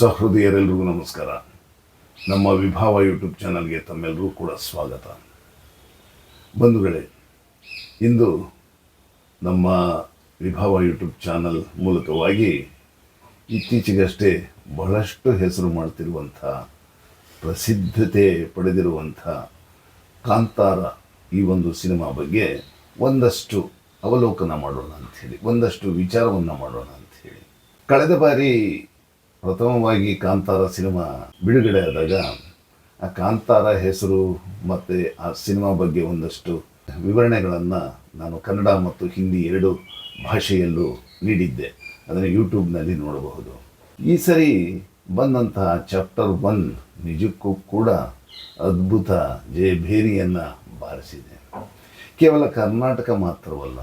ಸಹೃದಯರೆಲ್ಲರಿಗೂ ನಮಸ್ಕಾರ. ನಮ್ಮ ವಿಭಾವ ಯೂಟ್ಯೂಬ್ ಚಾನಲ್ಗೆ ತಮ್ಮೆಲ್ಲರೂ ಕೂಡ ಸ್ವಾಗತ. ಬಂಧುಗಳೇ, ಇಂದು ನಮ್ಮ ವಿಭಾವ ಯೂಟ್ಯೂಬ್ ಚಾನಲ್ ಮೂಲಕವಾಗಿ ಇತ್ತೀಚೆಗಷ್ಟೇ ಬಹಳಷ್ಟು ಹೆಸರು ಮಾಡ್ತಿರುವಂಥ, ಪ್ರಸಿದ್ಧತೆ ಪಡೆದಿರುವಂಥ ಕಾಂತಾರ ಈ ಒಂದು ಸಿನಿಮಾ ಬಗ್ಗೆ ಒಂದಷ್ಟು ಅವಲೋಕನ ಮಾಡೋಣ ಅಂಥೇಳಿ, ಒಂದಷ್ಟು ವಿಚಾರವನ್ನು ಮಾಡೋಣ ಅಂಥೇಳಿ. ಕಳೆದ ಬಾರಿ ಪ್ರಥಮವಾಗಿ ಕಾಂತಾರ ಸಿನಿಮಾ ಬಿಡುಗಡೆ ಆದಾಗ ಆ ಕಾಂತಾರ ಹೆಸರು ಮತ್ತು ಆ ಸಿನಿಮಾ ಬಗ್ಗೆ ಒಂದಷ್ಟು ವಿವರಣೆಗಳನ್ನು ನಾನು ಕನ್ನಡ ಮತ್ತು ಹಿಂದಿ ಎರಡು ಭಾಷೆಯಲ್ಲೂ ನೀಡಿದ್ದೆ. ಅದನ್ನು ಯೂಟ್ಯೂಬ್ನಲ್ಲಿ ನೋಡಬಹುದು. ಈ ಸರಿ ಬಂದಂತಹ ಚಾಪ್ಟರ್ ಒನ್ ನಿಜಕ್ಕೂ ಕೂಡ ಅದ್ಭುತ ಜಯಭೇರಿಯನ್ನು ಬಾರಿಸಿದೆ. ಕೇವಲ ಕರ್ನಾಟಕ ಮಾತ್ರವಲ್ಲ,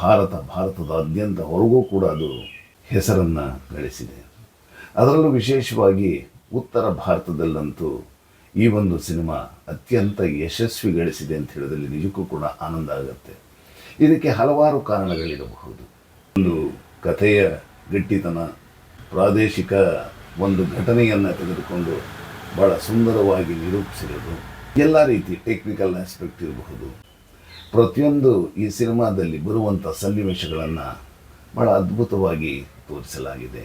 ಭಾರತ, ಭಾರತದಾದ್ಯಂತ ಹೊರಗೂ ಕೂಡ ಅದು ಹೆಸರನ್ನು ಗಳಿಸಿದೆ. ಅದರಲ್ಲೂ ವಿಶೇಷವಾಗಿ ಉತ್ತರ ಭಾರತದಲ್ಲಂತೂ ಈ ಒಂದು ಸಿನಿಮಾ ಅತ್ಯಂತ ಯಶಸ್ವಿ ಗಳಿಸಿದೆ ಅಂತ ಹೇಳಿದಲ್ಲಿ ನಿಜಕ್ಕೂ ಕೂಡ ಆನಂದ ಆಗುತ್ತೆ. ಇದಕ್ಕೆ ಹಲವಾರು ಕಾರಣಗಳಿರಬಹುದು. ಒಂದು ಕಥೆಯ ಗಟ್ಟಿತನ, ಪ್ರಾದೇಶಿಕ ಒಂದು ಘಟನೆಯನ್ನು ತೆಗೆದುಕೊಂಡು ಭಾಳ ಸುಂದರವಾಗಿ ನಿರೂಪಿಸಿರೋದು, ಎಲ್ಲ ರೀತಿ ಟೆಕ್ನಿಕಲ್ ಆಸ್ಪೆಕ್ಟ್ ಇರಬಹುದು. ಪ್ರತಿಯೊಂದು ಈ ಸಿನಿಮಾದಲ್ಲಿ ಬರುವಂಥ ಸನ್ನಿವೇಶಗಳನ್ನು ಭಾಳ ಅದ್ಭುತವಾಗಿ ತೋರಿಸಲಾಗಿದೆ.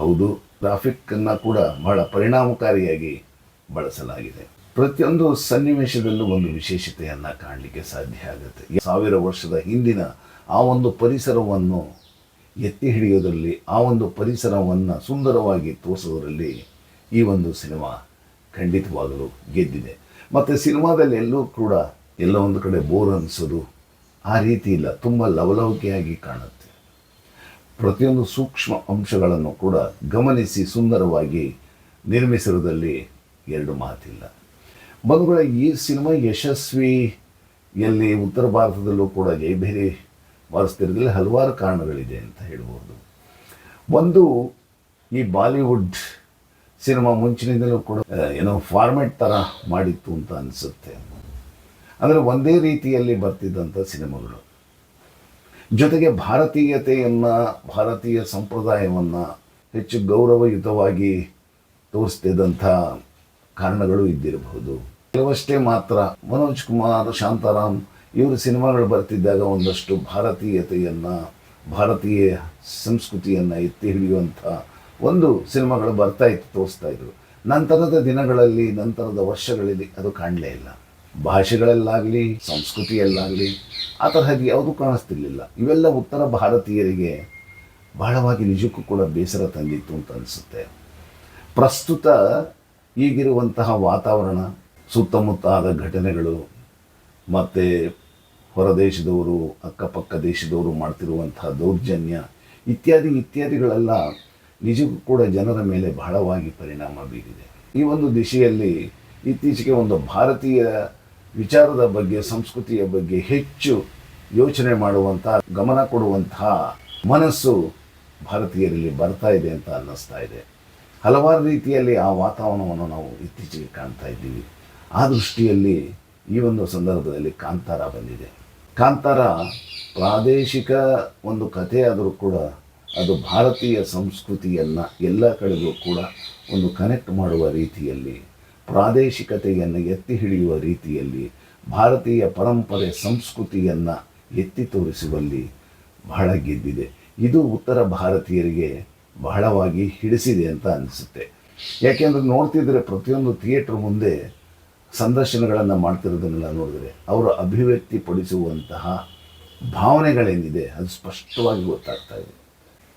ಹೌದು ಟ್ರಾಫಿಕ್ಕನ್ನು ಕೂಡ ಬಹಳ ಪರಿಣಾಮಕಾರಿಯಾಗಿ ಬಳಸಲಾಗಿದೆ. ಪ್ರತಿಯೊಂದು ಸನ್ನಿವೇಶದಲ್ಲೂ ಒಂದು ವಿಶೇಷತೆಯನ್ನು ಕಾಣಲಿಕ್ಕೆ ಸಾಧ್ಯ ಆಗುತ್ತೆ. ಸಾವಿರ ವರ್ಷದ ಹಿಂದಿನ ಆ ಒಂದು ಪರಿಸರವನ್ನು ಎತ್ತಿ ಹಿಡಿಯೋದರಲ್ಲಿ, ಆ ಒಂದು ಪರಿಸರವನ್ನು ಸುಂದರವಾಗಿ ತೋರಿಸೋದರಲ್ಲಿ ಈ ಒಂದು ಸಿನಿಮಾ ಖಂಡಿತವಾಗಲೂ ಗೆದ್ದಿದೆ. ಮತ್ತು ಸಿನಿಮಾದಲ್ಲಿ ಎಲ್ಲೂ ಕೂಡ ಎಲ್ಲ ಒಂದು ಕಡೆ ಬೋರ್ ಅನ್ನಿಸೋದು ಆ ರೀತಿ ಇಲ್ಲ. ತುಂಬ ಲವಲವಿಕೆಯಾಗಿ ಕಾಣುತ್ತೆ. ಪ್ರತಿಯೊಂದು ಸೂಕ್ಷ್ಮ ಅಂಶಗಳನ್ನು ಕೂಡ ಗಮನಿಸಿ ಸುಂದರವಾಗಿ ನಿರ್ಮಿಸಿರುವುದರಲ್ಲಿ ಎರಡು ಮಾತಿಲ್ಲ. ಬಂಧುಗಳ, ಈ ಸಿನಿಮಾ ಯಶಸ್ವಿಯಲ್ಲಿ ಉತ್ತರ ಭಾರತದಲ್ಲೂ ಕೂಡ ಜೈಬೇರಿ ಬಾರಿಸ್ತಿರೋದ್ರಲ್ಲಿ ಹಲವಾರು ಕಾರಣಗಳಿದೆ ಅಂತ ಹೇಳ್ಬೋದು. ಒಂದು, ಈ ಬಾಲಿವುಡ್ ಸಿನಿಮಾ ಮುಂಚಿನಿಂದಲೂ ಕೂಡ ಏನೋ ಫಾರ್ಮೆಟ್ ಥರ ಮಾಡಿತ್ತು ಅಂತ ಅನಿಸುತ್ತೆ. ಅಂದರೆ ಒಂದೇ ರೀತಿಯಲ್ಲಿ ಬರ್ತಿದ್ದಂಥ ಸಿನಿಮಾಗಳು. ಜೊತೆಗೆ ಭಾರತೀಯತೆಯನ್ನು, ಭಾರತೀಯ ಸಂಪ್ರದಾಯವನ್ನು ಹೆಚ್ಚು ಗೌರವಯುತವಾಗಿ ತೋರಿಸ್ತಿದ್ದಂಥ ಕಾರಣಗಳು ಇದ್ದಿರಬಹುದು. ಕೆಲವಷ್ಟೇ ಮಾತ್ರ ಮನೋಜ್ ಕುಮಾರ್, ಶಾಂತಾರಾಮ್ ಇವರು ಸಿನಿಮಾಗಳು ಬರ್ತಿದ್ದಾಗ ಒಂದಷ್ಟು ಭಾರತೀಯತೆಯನ್ನು, ಭಾರತೀಯ ಸಂಸ್ಕೃತಿಯನ್ನು ಎತ್ತಿ ಹಿಡಿಯುವಂಥ ಒಂದು ಸಿನಿಮಾಗಳು ಬರ್ತಾ ಇತ್ತು, ತೋರಿಸ್ತಾ ಇದ್ರು. ನಂತರದ ದಿನಗಳಲ್ಲಿ, ನಂತರದ ವರ್ಷಗಳಲ್ಲಿ ಅದು ಕಾಣಲೇ ಇಲ್ಲ. ಭಾಷೆಗಳಲ್ಲಾಗಲಿ, ಸಂಸ್ಕೃತಿಯಲ್ಲಾಗಲಿ, ಆ ತರಹದ ಯಾವುದೂ ಕಾಣಿಸ್ತಿರ್ಲಿಲ್ಲ. ಇವೆಲ್ಲ ಉತ್ತರ ಭಾರತೀಯರಿಗೆ ಬಹಳವಾಗಿ ನಿಜಕ್ಕೂ ಕೂಡ ಬೇಸರ ತಂದಿತ್ತು ಅಂತ ಅನಿಸುತ್ತೆ. ಪ್ರಸ್ತುತ ಈಗಿರುವಂತಹ ವಾತಾವರಣ ಸುತ್ತಮುತ್ತ ಆದ ಘಟನೆಗಳು, ಮತ್ತು ಹೊರದೇಶದವರು, ಅಕ್ಕಪಕ್ಕ ದೇಶದವರು ಮಾಡ್ತಿರುವಂತಹ ದೌರ್ಜನ್ಯ ಇತ್ಯಾದಿ ಇತ್ಯಾದಿಗಳೆಲ್ಲ ನಿಜಕ್ಕೂ ಕೂಡ ಜನರ ಮೇಲೆ ಬಹಳವಾಗಿ ಪರಿಣಾಮ ಬೀರಿದೆ. ಈ ಒಂದು ದಿಶೆಯಲ್ಲಿ ಇತ್ತೀಚೆಗೆ ಒಂದು ಭಾರತೀಯ ವಿಚಾರದ ಬಗ್ಗೆ, ಸಂಸ್ಕೃತಿಯ ಬಗ್ಗೆ ಹೆಚ್ಚು ಯೋಚನೆ ಮಾಡುವಂಥ ಗಮನ ಕೊಡುವಂತಹ ಮನಸ್ಸು ಭಾರತೀಯರಲ್ಲಿ ಬರ್ತಾ ಇದೆ ಅಂತ ಅನ್ನಿಸ್ತಾ ಇದೆ. ಹಲವಾರು ರೀತಿಯಲ್ಲಿ ಆ ವಾತಾವರಣವನ್ನು ನಾವು ಇತ್ತೀಚೆಗೆ ಕಾಣ್ತಾ ಇದ್ದೀವಿ. ಆ ದೃಷ್ಟಿಯಲ್ಲಿ ಈ ಒಂದು ಸಂದರ್ಭದಲ್ಲಿ ಕಾಂತಾರ ಬಂದಿದೆ. ಕಾಂತಾರ ಪ್ರಾದೇಶಿಕ ಒಂದು ಕಥೆಯಾದರೂ ಕೂಡ ಅದು ಭಾರತೀಯ ಸಂಸ್ಕೃತಿಯನ್ನು ಎಲ್ಲ ಕಡೆಗೂ ಕೂಡ ಒಂದು ಕನೆಕ್ಟ್ ಮಾಡುವ ರೀತಿಯಲ್ಲಿ ಪ್ರಾದೇಶಿಕತೆಯನ್ನು ಎತ್ತಿ ಹಿಡಿಯುವ ರೀತಿಯಲ್ಲಿ ಭಾರತೀಯ ಪರಂಪರೆ ಸಂಸ್ಕೃತಿಯನ್ನು ಎತ್ತಿ ತೋರಿಸುವಲ್ಲಿ ಬಹಳ ಗೆದ್ದಿದೆ. ಇದು ಉತ್ತರ ಭಾರತೀಯರಿಗೆ ಬಹಳವಾಗಿ ಹಿಡಿಸಿದೆ ಅಂತ ಅನಿಸುತ್ತೆ. ಯಾಕೆಂದರೆ ನೋಡ್ತಿದ್ರೆ ಪ್ರತಿಯೊಂದು ಥಿಯೇಟ್ರ್ ಮುಂದೆ ಸಂದರ್ಶನಗಳನ್ನು ಮಾಡ್ತಿರೋದನ್ನೆಲ್ಲ ನೋಡಿದ್ರೆ ಅವರು ಅಭಿವ್ಯಕ್ತಿಪಡಿಸುವಂತಹ ಭಾವನೆಗಳೇನಿದೆ ಅದು ಸ್ಪಷ್ಟವಾಗಿ ಗೊತ್ತಾಗ್ತಾ ಇದೆ.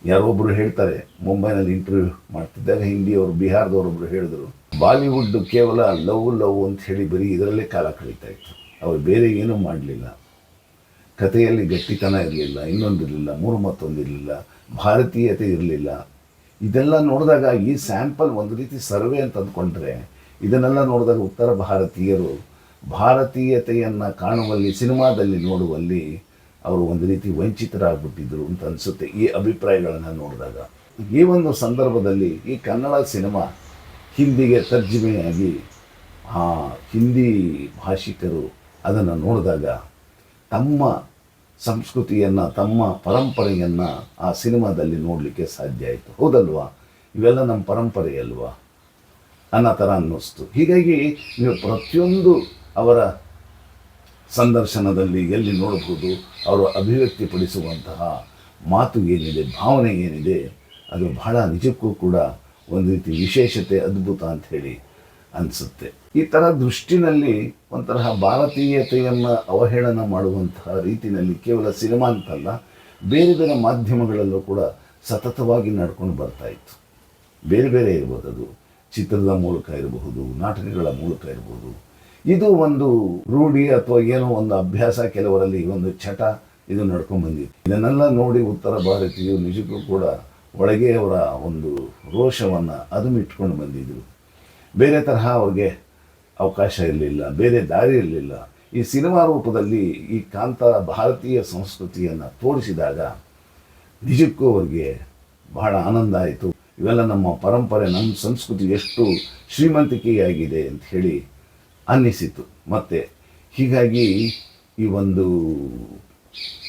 ಯಾರೊಬ್ಬರು ಹೇಳ್ತಾರೆ, ಮುಂಬೈನಲ್ಲಿ ಇಂಟರ್ವ್ಯೂ ಮಾಡ್ತಿದ್ದಾಗ ಹಿಂದಿಯವರು ಬಿಹಾರದವರೊಬ್ಬರು ಹೇಳಿದರು ಬಾಲಿವುಡ್ ಕೇವಲ ಲವ್ ಲವ್ ಅಂತ ಹೇಳಿ ಬರೀ ಇದರಲ್ಲೇ ಕಾಲ ಕಳೀತಾ ಇತ್ತು. ಅವರು ಬೇರೆ ಏನೂ ಮಾಡಲಿಲ್ಲ. ಕಥೆಯಲ್ಲಿ ಗಟ್ಟಿತನ ಇರಲಿಲ್ಲ ಇನ್ನೊಂದಿರಲಿಲ್ಲ ಮೂರು ಮತ್ತೊಂದಿರಲಿಲ್ಲ ಭಾರತೀಯತೆ ಇರಲಿಲ್ಲ. ಇದೆಲ್ಲ ನೋಡಿದಾಗ ಈ ಸ್ಯಾಂಪಲ್ ಒಂದು ರೀತಿ ಸರ್ವೆ ಅಂತ ಅಂದ್ಕೊಂಡ್ರೆ, ಇದನ್ನೆಲ್ಲ ನೋಡಿದಾಗ ಉತ್ತರ ಭಾರತೀಯರು ಭಾರತೀಯತೆಯನ್ನು ಕಾಣುವಲ್ಲಿ, ಸಿನಿಮಾದಲ್ಲಿ ನೋಡುವಲ್ಲಿ ಅವರು ಒಂದು ರೀತಿ ವಂಚಿತರಾಗ್ಬಿಟ್ಟಿದ್ರು ಅಂತ ಅನಿಸುತ್ತೆ ಈ ಅಭಿಪ್ರಾಯಗಳನ್ನು ನೋಡಿದಾಗ. ಈ ಒಂದು ಸಂದರ್ಭದಲ್ಲಿ ಈ ಕನ್ನಡ ಸಿನಿಮಾ ಹಿಂದಿಗೆ ತರ್ಜಮೆಯಾಗಿ ಆ ಹಿಂದಿ ಭಾಷಿಕರು ಅದನ್ನು ನೋಡಿದಾಗ ತಮ್ಮ ಸಂಸ್ಕೃತಿಯನ್ನು, ತಮ್ಮ ಪರಂಪರೆಯನ್ನು ಆ ಸಿನಿಮಾದಲ್ಲಿ ನೋಡಲಿಕ್ಕೆ ಸಾಧ್ಯ ಆಯಿತು. ಹೌದಲ್ವಾ? ಇವೆಲ್ಲ ನಮ್ಮ ಪರಂಪರೆ ಅಲ್ವಾ? ಅನ್ನೋ ಥರ ಅನ್ನಿಸ್ತು. ಹೀಗಾಗಿ ನೀವು ಪ್ರತಿಯೊಂದು ಅವರ ಸಂದರ್ಶನದಲ್ಲಿ ಎಲ್ಲಿ ನೋಡಬಹುದು ಅವರು ಅಭಿವ್ಯಕ್ತಿಪಡಿಸುವಂತಹ ಮಾತು ಏನಿದೆ, ಭಾವನೆ ಏನಿದೆ, ಅದು ಬಹಳ ನಿಜಕ್ಕೂ ಕೂಡ ಒಂದು ರೀತಿ ವಿಶೇಷತೆ ಅದ್ಭುತ ಅಂತ ಹೇಳಿ ಅನಿಸುತ್ತೆ. ಈ ಥರ ದೃಷ್ಟಿನಲ್ಲಿ ಒಂಥರಹ ಭಾರತೀಯತೆಯನ್ನು ಅವಹೇಳನ ಮಾಡುವಂತಹ ರೀತಿಯಲ್ಲಿ ಕೇವಲ ಸಿನಿಮಾ ಅಂತಲ್ಲ, ಬೇರೆ ಬೇರೆ ಮಾಧ್ಯಮಗಳಲ್ಲೂ ಕೂಡ ಸತತವಾಗಿ ನಡ್ಕೊಂಡು ಬರ್ತಾ ಇತ್ತು. ಬೇರೆ ಬೇರೆ ಇರ್ಬೋದು ಅದು. ಚಿತ್ರದ ಮೂಲಕ ಇರಬಹುದು, ನಾಟಕಗಳ ಮೂಲಕ ಇರಬಹುದು ಇದು ಒಂದು ರೂಢಿ ಅಥವಾ ಏನೋ ಒಂದು ಅಭ್ಯಾಸ ಕೆಲವರಲ್ಲಿ ಒಂದು ಚಟ ಇದು ನಡ್ಕೊಂಡು ಬಂದಿತ್ತು. ಇದನ್ನೆಲ್ಲ ನೋಡಿ ಉತ್ತರ ಭಾರತೀಯ ನಿಜಕ್ಕೂ ಕೂಡ ಒಳಗೆ ಅವರ ಒಂದು ರೋಷವನ್ನು ಅದುಮಿಟ್ಕೊಂಡು ಬಂದಿದ್ದರು ಬೇರೆ ತರಹ ಅವ್ರಿಗೆ ಅವಕಾಶ ಇರಲಿಲ್ಲ, ಬೇರೆ ದಾರಿ ಇರಲಿಲ್ಲ. ಈ ಸಿನಿಮಾ ರೂಪದಲ್ಲಿ ಈ ಕಾಂತ ಭಾರತೀಯ ಸಂಸ್ಕೃತಿಯನ್ನು ತೋರಿಸಿದಾಗ ನಿಜಕ್ಕೂ ಅವ್ರಿಗೆ ಬಹಳ ಆನಂದ ಆಯಿತು. ಇವೆಲ್ಲ ನಮ್ಮ ಪರಂಪರೆ, ನಮ್ಮ ಸಂಸ್ಕೃತಿ ಎಷ್ಟು ಶ್ರೀಮಂತಿಕೆಯಾಗಿದೆ ಅಂತ ಹೇಳಿ ಅನ್ನಿಸಿತು ಮತ್ತು ಹೀಗಾಗಿ ಈ ಒಂದು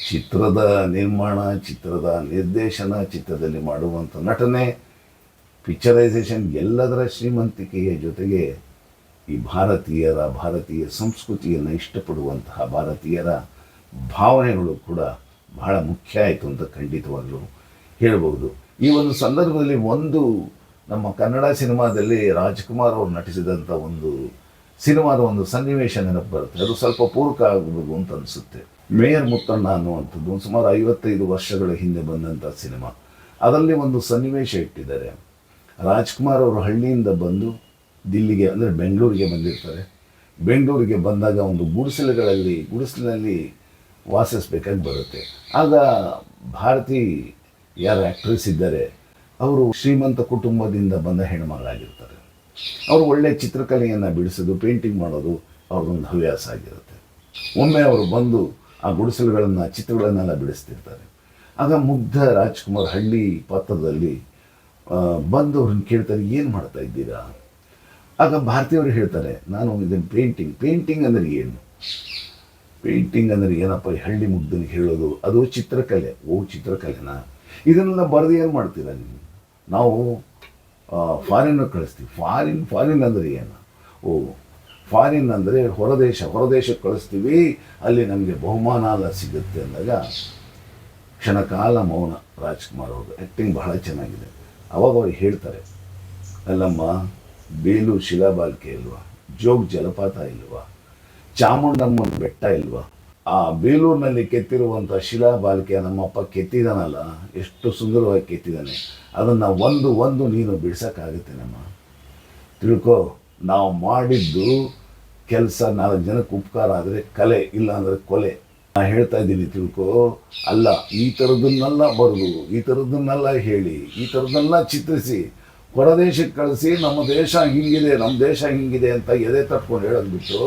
ಚಿತ್ರದ ನಿರ್ಮಾಣ, ಚಿತ್ರದ ನಿರ್ದೇಶನ, ಚಿತ್ರದಲ್ಲಿ ಮಾಡುವಂಥ ನಟನೆ ಪಿಕ್ಚರೈಸೇಷನ್ ಎಲ್ಲದರ ಶ್ರೀಮಂತಿಕೆಯ ಜೊತೆಗೆ ಈ ಭಾರತೀಯರ, ಭಾರತೀಯ ಸಂಸ್ಕೃತಿಯನ್ನು ಇಷ್ಟಪಡುವಂತಹ ಭಾರತೀಯರ ಭಾವನೆಗಳು ಕೂಡ ಬಹಳ ಮುಖ್ಯ ಆಯಿತು ಅಂತ ಖಂಡಿತವಾಗಲೂ ಹೇಳ್ಬೋದು ಈ ಒಂದು ಸಂದರ್ಭದಲ್ಲಿ ಒಂದು ನಮ್ಮ ಕನ್ನಡ ಸಿನಿಮಾದಲ್ಲಿ ರಾಜ್ಕುಮಾರ್ ಅವರು ನಟಿಸಿದಂಥ ಒಂದು ಸಿನಿಮಾದ ಒಂದು ಸನ್ನಿವೇಶ ನೆನಪು ಬರುತ್ತೆ. ಅದು ಸ್ವಲ್ಪ ಪೂರಕ ಆಗಬಹುದು ಅಂತ ಅನಿಸುತ್ತೆ. ಮೇಯರ್ ಮುತ್ತಣ್ಣ ಅನ್ನುವಂಥದ್ದು. ಒಂದು ಸುಮಾರು ಐವತ್ತೈದು ವರ್ಷಗಳ ಹಿಂದೆ ಬಂದಂಥ ಸಿನಿಮಾ. ಅದರಲ್ಲಿ ಒಂದು ಸನ್ನಿವೇಶ ಇಟ್ಟಿದ್ದಾರೆ. ರಾಜ್ಕುಮಾರ್ ಅವರು ಹಳ್ಳಿಯಿಂದ ಬಂದು ದಿಲ್ಲಿಗೆ, ಅಂದರೆ ಬೆಂಗಳೂರಿಗೆ ಬಂದಿರ್ತಾರೆ. ಬೆಂಗಳೂರಿಗೆ ಬಂದಾಗ ಒಂದು ಗುಡಿಸಲುಗಳಲ್ಲಿ, ಗುಡಿಸಲಿನಲ್ಲಿ ವಾಸಿಸ್ಬೇಕಾಗಿ ಬರುತ್ತೆ. ಆಗ ಭಾರತಿ ಯಾರು ಆ್ಯಕ್ಟ್ರೆಸ್ ಇದ್ದಾರೆ, ಅವರು ಶ್ರೀಮಂತ ಕುಟುಂಬದಿಂದ ಬಂದ ಹೆಣ್ಮಗಳಾಗಿರ್ತಾರೆ. ಅವರು ಒಳ್ಳೆ ಚಿತ್ರಕಲೆಯನ್ನು ಬಿಡಿಸೋದು ಪೇಂಟಿಂಗ್ ಮಾಡೋದು ಅವ್ರದ್ದೊಂದು ಹವ್ಯಾಸ ಆಗಿರುತ್ತೆ. ಒಮ್ಮೆ ಅವರು ಬಂದು ಆ ಗುಡಿಸಲುಗಳನ್ನು, ಚಿತ್ರಗಳನ್ನೆಲ್ಲ ಬಿಡಿಸ್ತಿರ್ತಾರೆ. ಆಗ ಮುಗ್ಧ ರಾಜ್ಕುಮಾರ್ ಹಳ್ಳಿ ಪಾತ್ರದಲ್ಲಿ ಬಂದು ಅವ್ರನ್ನ ಕೇಳ್ತಾರೆ, ಏನು ಮಾಡ್ತಾ ಇದ್ದೀರಾ? ಆಗ ಭಾರತೀಯವರು ಹೇಳ್ತಾರೆ, ನಾನು ಇದನ್ನು ಪೇಂಟಿಂಗ್ ಪೇಂಟಿಂಗ್ ಅಂದರೆ ಏನು? ಪೇಂಟಿಂಗ್ ಅಂದರೆ ಏನಪ್ಪ ಈ ಹಳ್ಳಿ ಮುಗ್ಧನಿಗೆ ಹೇಳೋದು? ಅದು ಚಿತ್ರಕಲೆ. ಓ, ಚಿತ್ರಕಲೆನಾ? ಇದನ್ನೆಲ್ಲ ಬರೆದು ಏನು ಮಾಡ್ತೀರಾ ನೀವು? ನಾವು ಫಾರಿನ್ ಕಳಿಸ್ತೀವಿ. ಫಾರಿನ್ ಫಾರಿನ್ ಅಂದರೆ ಏನು? ಓ ಫಾರಿನ್ ಅಂದರೆ ಹೊರದೇಶ, ಹೊರದೇಶಕ್ಕೆ ಕಳಿಸ್ತೀವಿ, ಅಲ್ಲಿ ನಮಗೆ ಬಹುಮಾನ ಎಲ್ಲ ಸಿಗುತ್ತೆ ಅಂದಾಗ ಕ್ಷಣಕಾಲ ಮೌನ ರಾಜ್ಕುಮಾರ್ ಅವ್ರದ್ದು. ಆ್ಯಕ್ಟಿಂಗ್ ಬಹಳ ಚೆನ್ನಾಗಿದೆ. ಅವಾಗ ಅವ್ರು ಹೇಳ್ತಾರೆ, ಅಲ್ಲಮ್ಮ, ಬೇಲೂರು ಶಿಲಾಬಾಲ್ಕೆ ಇಲ್ವಾ? ಜೋಗ್ ಜಲಪಾತ ಇಲ್ವಾ? ಚಾಮುಂಡಮ್ಮನ ಬೆಟ್ಟ ಇಲ್ವಾ? ಆ ಬೇಲೂರಿನಲ್ಲಿ ಕೆತ್ತಿರುವಂಥ ಶಿಲಾಬಾಲಿಕೆ ನಮ್ಮಪ್ಪ ಕೆತ್ತಿದಾನಲ್ಲ, ಎಷ್ಟು ಸುಂದರವಾಗಿ ಕೆತ್ತಿದ್ದಾನೆ ಅದನ್ನು ಒಂದು ಒಂದು ನೀನು ಬಿಡ್ಸೋಕ್ಕಾಗುತ್ತೆ ನಮ್ಮ ತಿಳ್ಕೊ ನಾವು ಮಾಡಿದ್ದು ಕೆಲಸ, ನಾಲ್ಕು ಜನಕ್ಕೆ ಉಪಕಾರ ಆದರೆ ಕಲೆ ಇಲ್ಲ ಅಂದರೆ ಕೊಲೆ. ನಾ ಹೇಳ್ತಾ ಇದ್ದೀನಿ, ತಿಳ್ಕೊ. ಅಲ್ಲ, ಈ ಥರದನ್ನೆಲ್ಲ ಬರೆದು, ಈ ಥರದನ್ನೆಲ್ಲ ಹೇಳಿ, ಈ ಥರದನ್ನೆಲ್ಲ ಚಿತ್ರಿಸಿ, ಹೊರದೇಶಕ್ಕೆ ಕಳಿಸಿ, ನಮ್ಮ ದೇಶ ಹಿಂಗಿದೆ, ನಮ್ಮ ದೇಶ ಹಿಂಗಿದೆ ಅಂತ ಎದೆ ತಟ್ಕೊಂಡು ಹೇಳೋದು ಬಿಟ್ಟು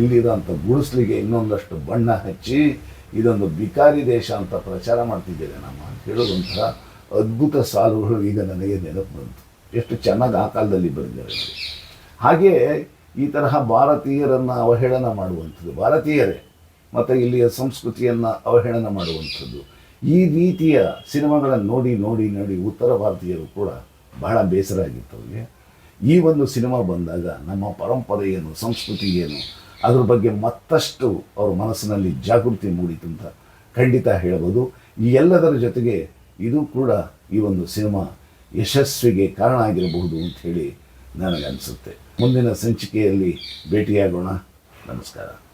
ಇಲ್ಲಿರೋಂಥ ಗುಡಿಸ್ಲಿಗೆ ಇನ್ನೊಂದಷ್ಟು ಬಣ್ಣ ಹಚ್ಚಿ, ಇದೊಂದು ಬಿಕಾರಿ ದೇಶ ಅಂತ ಪ್ರಚಾರ ಮಾಡ್ತಿದ್ದೇನೆ ನಮ್ಮ ಅಂತ ಅದ್ಭುತ ಸಾಲುಗಳು ಈಗ ನನಗೆ ನೆನಪು ಬಂತು. ಎಷ್ಟು ಚೆನ್ನಾಗಿ ಆ ಕಾಲದಲ್ಲಿ ಬರೆದಿದ್ದಾರೆ ನೋಡಿ. ಹಾಗೆ ಈ ತರಹ ಭಾರತೀಯರನ್ನು ಅವಹೇಳನ ಮಾಡುವಂಥದ್ದು, ಭಾರತೀಯರೇ, ಮತ್ತು ಇಲ್ಲಿಯ ಸಂಸ್ಕೃತಿಯನ್ನು ಅವಹೇಳನ ಮಾಡುವಂಥದ್ದು, ಈ ರೀತಿಯ ಸಿನಿಮಾಗಳನ್ನು ನೋಡಿ ನೋಡಿ ನೋಡಿ ಉತ್ತರ ಭಾರತೀಯರು ಕೂಡ ಬಹಳ ಬೇಸರ ಆಗಿತ್ತು ಅವರಿಗೆ ಈ ಒಂದು ಸಿನಿಮಾ ಬಂದಾಗ ನಮ್ಮ ಪರಂಪರೆ ಏನು, ಸಂಸ್ಕೃತಿ ಏನು, ಅದ್ರ ಬಗ್ಗೆ ಮತ್ತಷ್ಟು ಅವ್ರ ಮನಸ್ಸಿನಲ್ಲಿ ಜಾಗೃತಿ ಮೂಡಿತು ಅಂತ ಖಂಡಿತ ಹೇಳ್ಬೋದು ಈ ಎಲ್ಲದರ ಜೊತೆಗೆ ಇದು ಕೂಡ ಈ ಒಂದು ಸಿನಿಮಾ ಯಶಸ್ವಿಗೆ ಕಾರಣ ಆಗಿರಬಹುದು ಅಂತ ಹೇಳಿ ನನಗನ್ಸುತ್ತೆ. ಮುಂದಿನ ಸಂಚಿಕೆಯಲ್ಲಿ ಭೇಟಿಯಾಗೋಣ. ನಮಸ್ಕಾರ.